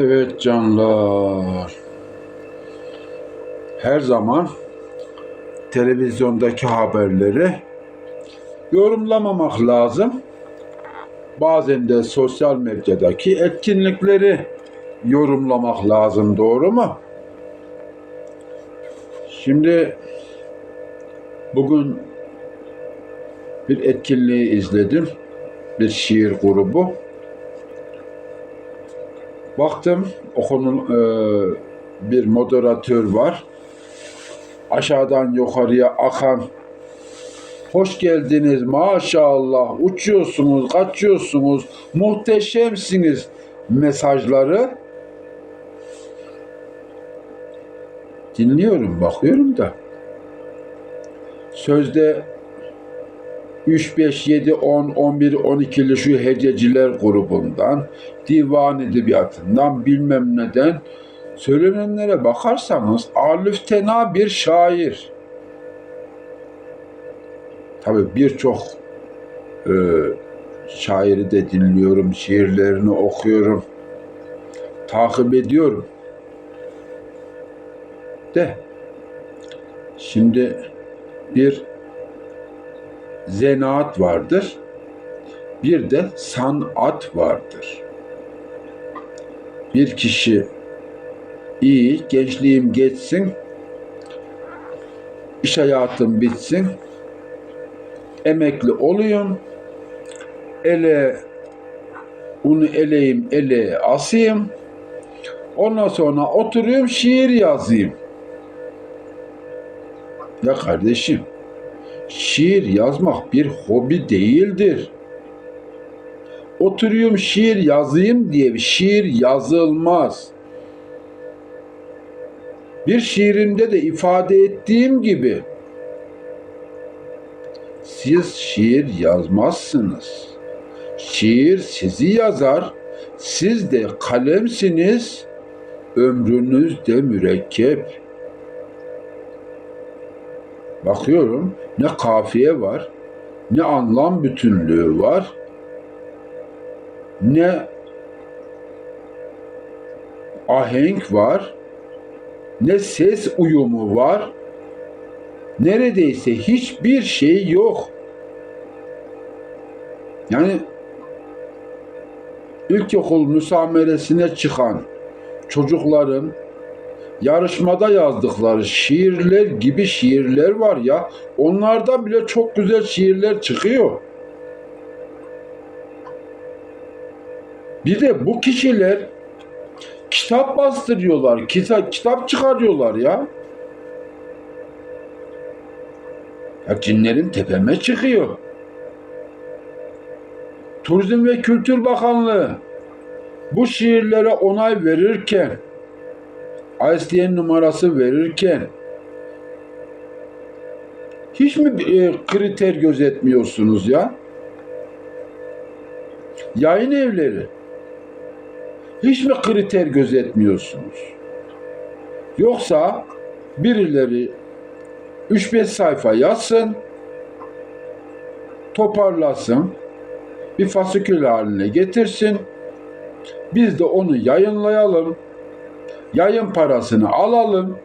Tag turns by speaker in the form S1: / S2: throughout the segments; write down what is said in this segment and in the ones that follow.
S1: Evet canlar. Her zaman televizyondaki haberleri yorumlamamak lazım. Bazen de sosyal medyadaki etkinlikleri yorumlamak lazım, doğru mu? Şimdi bugün bir etkinliği izledim. Bir şiir grubu. Baktım okulun e, bir moderatör var. Aşağıdan yukarıya akan Hoş geldiniz maşallah uçuyorsunuz kaçıyorsunuz muhteşemsiniz mesajları dinliyorum bakıyorum da sözde 3, 5, 7, 10, 11, 12'li şu hececiler grubundan, divan edebiyatından bilmem neden söylenenlere bakarsanız Arif Tena bir şair. Tabii birçok e, şairi de dinliyorum, şiirlerini okuyorum, takip ediyorum. De şimdi bir zenaat vardır. Bir de sanat vardır. Bir kişi iyi, gençliğim geçsin, iş hayatım bitsin, emekli olayım, ele unu eleyim, ele asayım, ondan sonra oturuyorum şiir yazayım. Ya kardeşim, şiir yazmak bir hobi değildir. Oturuyorum şiir yazayım diye bir şiir yazılmaz. Bir şiirimde de ifade ettiğim gibi siz şiir yazmazsınız. Şiir sizi yazar. Siz de kalemsiniz. Ömrünüz de mürekkep. Bakıyorum ne kafiye var, ne anlam bütünlüğü var, ne ahenk var, ne ses uyumu var. Neredeyse hiçbir şey yok. Yani ilkokul müsameresine çıkan çocukların yarışmada yazdıkları şiirler gibi şiirler var ya. Onlarda bile çok güzel şiirler çıkıyor. Bir de bu kişiler kitap bastırıyorlar, kitap, kitap çıkarıyorlar ya. Ya cinlerin tepeme çıkıyor. Turizm ve Kültür Bakanlığı bu şiirlere onay verirken ISDN numarası verirken hiç mi e, kriter gözetmiyorsunuz ya? Yayın evleri hiç mi kriter gözetmiyorsunuz? Yoksa birileri 3-5 sayfa yazsın, toparlasın, bir fasikül haline getirsin, biz de onu yayınlayalım, yayın parasını alalım.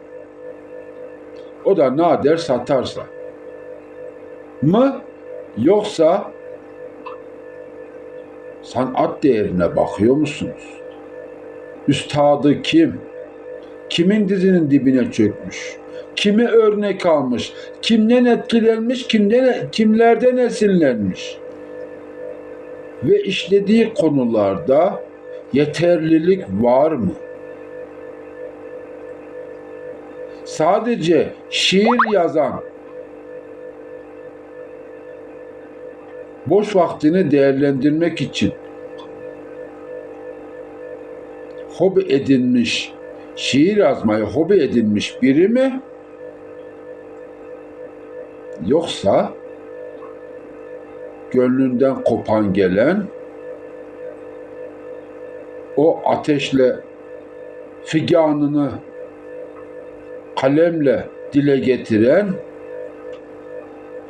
S1: O da nadir satarsa. Mı? Yoksa sanat değerine bakıyor musunuz? Üstadı kim? Kimin dizinin dibine çökmüş? Kimi örnek almış? Kimden etkilenmiş? Kimden, kimlerden esinlenmiş? Ve işlediği konularda yeterlilik var mı? Sadece şiir yazan boş vaktini değerlendirmek için hobi edinmiş, şiir yazmayı hobi edinmiş biri mi? Yoksa gönlünden kopan gelen o ateşle figanını kalemle dile getiren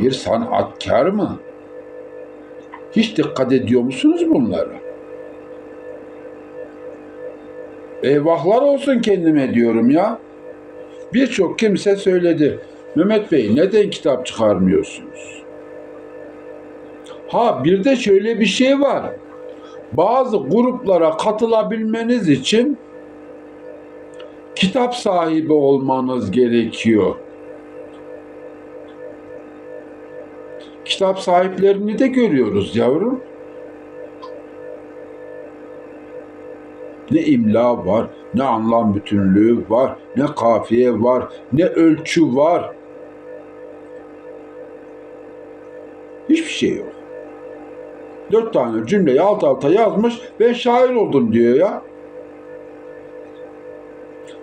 S1: bir sanatkar mı? Hiç dikkat ediyor musunuz bunlara? Eyvahlar olsun kendime diyorum ya. Birçok kimse söyledi. Mehmet Bey neden kitap çıkarmıyorsunuz? Ha bir de şöyle bir şey var. Bazı gruplara katılabilmeniz için kitap sahibi olmanız gerekiyor. Kitap sahiplerini de görüyoruz yavrum. Ne imla var, ne anlam bütünlüğü var, ne kafiye var, ne ölçü var. Hiçbir şey yok. Dört tane cümleyi alt alta yazmış ve şair oldum diyor ya.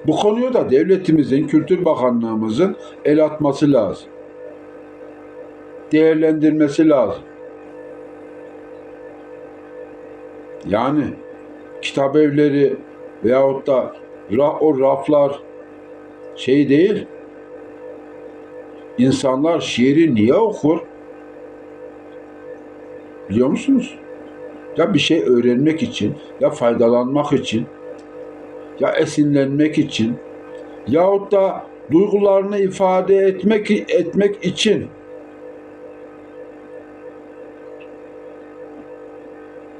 S1: Bu konuyu da devletimizin, Kültür Bakanlığımızın el atması lazım. Değerlendirmesi lazım. Yani kitap evleri veyahut da o raflar şey değil. İnsanlar şiiri niye okur? Biliyor musunuz? Ya bir şey öğrenmek için, ya faydalanmak için, ya esinlenmek için, yahut da duygularını ifade etmek etmek için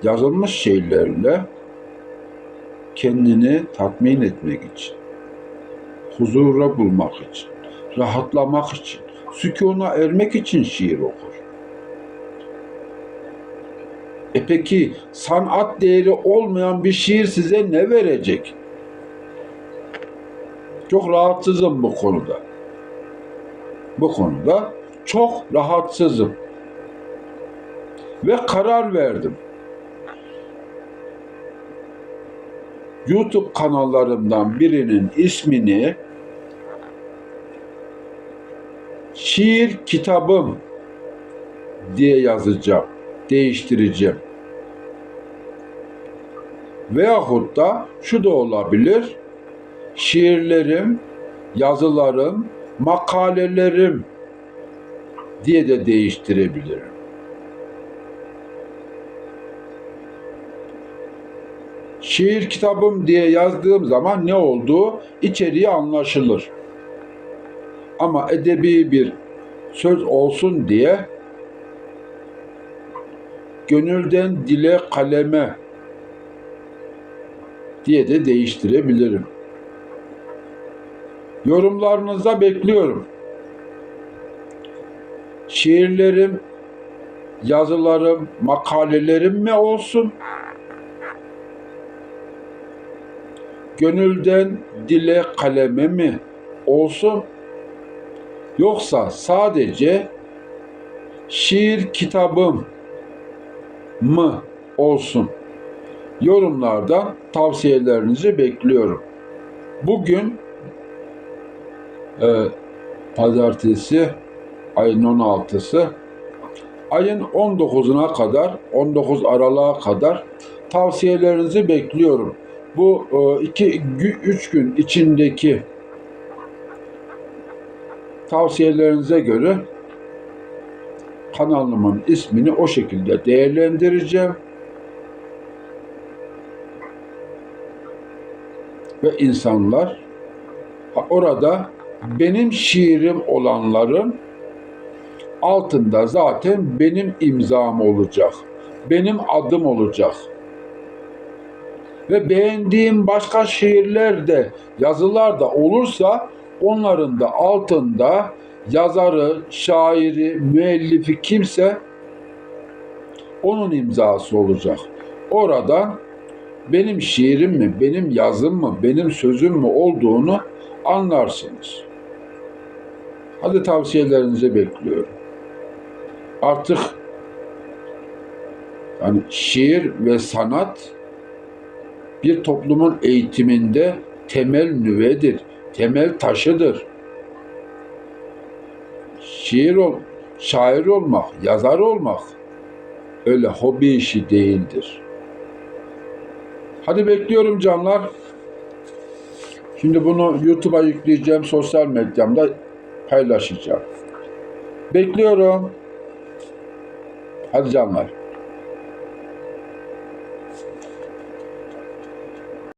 S1: yazılmış şeylerle kendini tatmin etmek için, huzura bulmak için, rahatlamak için, sükûna ermek için şiir okur. E peki sanat değeri olmayan bir şiir size ne verecek? Çok rahatsızım bu konuda. Bu konuda çok rahatsızım. Ve karar verdim. YouTube kanallarımdan birinin ismini şiir kitabım diye yazacağım, değiştireceğim. Veyahut da şu da olabilir. Şiirlerim, yazılarım, makalelerim diye de değiştirebilirim. şiir kitabım diye yazdığım zaman ne olduğu içeriği anlaşılır. Ama edebi bir söz olsun diye gönülden dile kaleme diye de değiştirebilirim. Yorumlarınıza bekliyorum. Şiirlerim, yazılarım, makalelerim mi olsun? gönülden dile kaleme mi olsun yoksa sadece şiir kitabım mı olsun? Yorumlardan tavsiyelerinizi bekliyorum. Bugün e, pazartesi ayın 16'sı ayın 19'una kadar 19 Aralık'a kadar tavsiyelerinizi bekliyorum bu e, iki, üç gün içindeki tavsiyelerinize göre kanalımın ismini o şekilde değerlendireceğim. Ve insanlar orada benim şiirim olanların altında zaten benim imzam olacak. Benim adım olacak ve beğendiğim başka şiirler de yazılar da olursa onların da altında yazarı, şairi, müellifi kimse onun imzası olacak. Oradan benim şiirim mi, benim yazım mı, benim sözüm mü olduğunu anlarsınız. Hadi tavsiyelerinizi bekliyorum. Artık yani şiir ve sanat bir toplumun eğitiminde temel nüvedir, temel taşıdır. Şiir ol, şair olmak, yazar olmak öyle hobi işi değildir. Hadi bekliyorum canlar. Şimdi bunu YouTube'a yükleyeceğim, sosyal medyamda paylaşacağım. Bekliyorum. Hadi canlar.